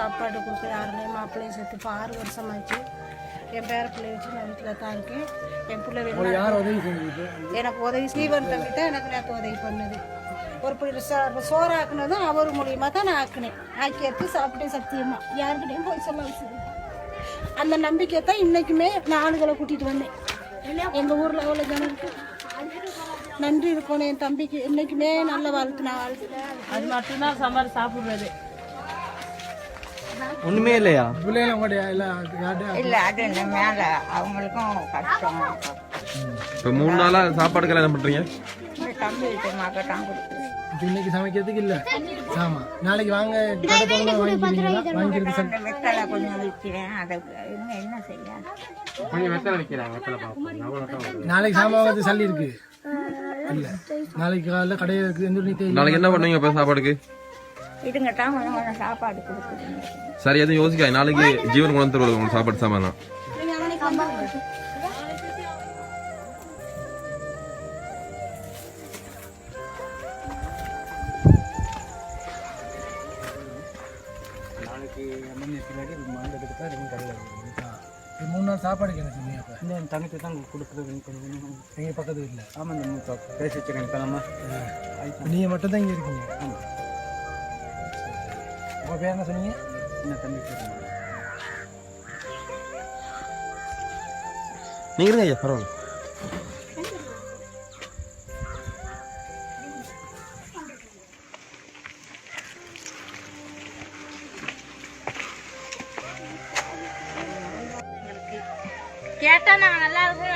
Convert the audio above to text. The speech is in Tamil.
சாப்பாடு கொடுக்க யாருமே மாப்பிள்ளையும் சேர்த்து இப்போ ஆறு வருஷமாச்சு என் பேர பிள்ளைய வச்சு நான் வீட்டில் தான் இருக்கேன். என் பிள்ளை செஞ்சது? எனக்கு உதவி ஸ்ரீவன் தம்பி தான் எனக்கு நேற்று உதவி பண்ணுது. ஒரு பிள்ளை சோ- சோறு ஆக்குனதும் அவர் மூலியமா தான் நான் ஆக்குனேன். ஆக்கி எடுத்து சாப்பிட்டேன் சத்தியமா. யாருக்கிட்டையும் போய் சொல்ல. அந்த நம்பிக்கை தான் இன்னைக்குமே நான் ஆளுகளை கூட்டிட்டு வந்தேன். எங்க ஊர்ல அவ்வளோ ஜனம் இருக்கு? நன்றி இருக்கணும். என் தம்பிக்கு இன்னைக்குமே நல்ல வாழ்க்கை நான் வாழ்த்துறேன். அது மட்டும்தான் சம்பாரி சாப்பிடுறது. ஒண்ணுமே இல்லையா? இல்லை அது மேல? அவங்களுக்கும் கஷ்டம். இப்ப மூணு நாளா சாப்பாடுக்கெல்லாம் என்ன பண்றீங்க? தம்பி வீட்டு மகட்டான் இன்னைக்கு சமைக்கிறதுக்கு இல்லை. ஆமா. நாளைக்கு வாங்க கடை திறந்தா வாங்கிக்கிறீங்களா? வாங்கிக்கிறது சரி அந்த வெத்தலை கொஞ்சம் விற்கிறேன் அதை இன்னும் என்ன செய்ய? நாளைக்கு சாமான் வாங்கிறது சல்லி இருக்கு. இல்ல. நாளைக்கு காலைல கடையை இருக்கு. நாளைக்கு என்ன பண்ணுவீங்க இப்ப சாப்பாடுக்கு? இதுங்க தான் கொஞ்சம் கொஞ்சம் சாப்பாடு கொடுக்குதுங்க. சரி எதுவும் யோசிக்காது. நாளைக்கு ஜீவன் கொண்டு தருவது உங்களுக்கு சாப்பாடு சாமான் மூணு நாள் சாப்பாடுக்கு என்ன செஞ்சீங்க அப்ப? என் தங்கச்சி தான் கொடுக்குறது கொஞ்சம் எங்க பக்கத்து வீட்டுல ஆமாம் பேசி வச்சுருக்கேன் கிளம்ப நீங்க மட்டும் தான் இங்க இருக்கீங்க. ஆமாம் உங்க பேர் என்ன சொன்னீங்க? இந்த தம்பி நீங்க இருங்க ஐயா பரவாயில்ல. கேட்டா நாங்க நல்லா இருக்கோம்